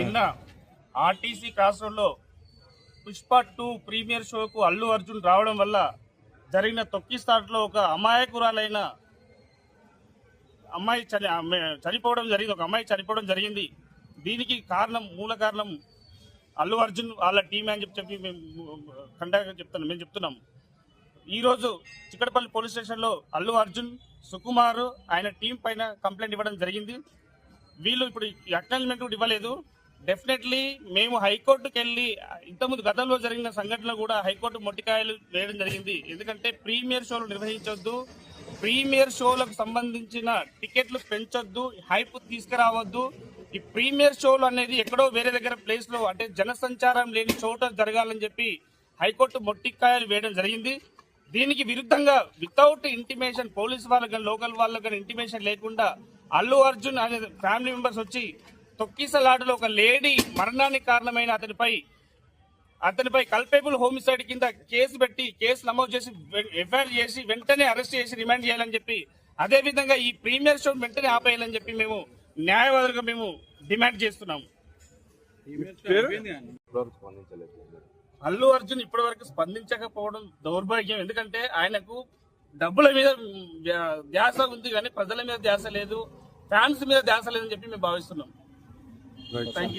నిన్న RTC cross రోడ్లో Pushpa two premiere షోకు అల్లు అర్జున్ రావడం వల్ల జరిగిన తొక్కిస్తాట్లో ఒక అమాయకురాలైన అమ్మాయి చని చనిపోవడం జరిగింది. ఒక అమ్మాయి చనిపోవడం జరిగింది. దీనికి కారణం మూల కారణం అల్లు అర్జున్ వాళ్ళ టీం అని చెప్పి చెప్పి మేము కండక్టర్ చెప్తున్నాం. మేము చెప్తున్నాం. ఈరోజు చిక్కడపల్లి పోలీస్ స్టేషన్లో అల్లు అర్జున్ సుకుమార్ ఆయన టీం పైన కంప్లైంట్ ఇవ్వడం జరిగింది. వీళ్ళు ఇప్పుడు అక్నాలజ్మెంట్ కూడా ఇవ్వలేదు. డెఫినెట్లీ మేము హైకోర్టుకు వెళ్ళి ఇంతకుముందు గతంలో జరిగిన సంఘటనలు కూడా హైకోర్టు మొట్టికాయలు వేయడం జరిగింది. ఎందుకంటే ప్రీమియర్ షోలు నిర్వహించొద్దు ప్రీమియర్ షోలకు సంబంధించిన టికెట్లు పెంచొద్దు హైప్ తీసుకురావద్దు. ఈ ప్రీమియర్ షోలు అనేది ఎక్కడో వేరే దగ్గర ప్లేస్లో అంటే జనసంచారం లేని చోట జరగాలని చెప్పి హైకోర్టు మొట్టికాయలు వేయడం జరిగింది. దీనికి విరుద్ధంగా వితౌట్ ఇంటిమేషన్ పోలీస్ వాళ్ళకి కానీ లోకల్ వాళ్ళకి కానీ ఇంటిమేషన్ లేకుండా అల్లు అర్జున్ అనే ఫ్యామిలీ మెంబర్స్ వచ్చి తొక్కిసలాటలో ఒక లేడీ మరణానికి కారణమైన అతనిపై అతనిపై కల్పేబుల్ హోమిసైడ్ కింద కేసు పెట్టి కేసు నమోదు చేసి ఎఫ్ఐఆర్ చేసి వెంటనే అరెస్ట్ చేసి రిమాండ్ చేయాలని చెప్పి అదే విధంగా ఈ ప్రీమియర్ షో వెంటనే ఆపేయాలని చెప్పి మేము న్యాయవాదులుగా మేము డిమాండ్ చేస్తున్నాము. అల్లు అర్జున్ ఇప్పటి వరకు స్పందించకపోవడం దౌర్భాగ్యం. ఎందుకంటే ఆయనకు డబ్బుల మీద ధ్యా- ధ్యాస ఉంది కానీ ప్రజల మీద ధ్యాస లేదు ఫ్యాన్స్ మీద ధ్యాస లేదని చెప్పి మేము భావిస్తున్నాం. 我三 g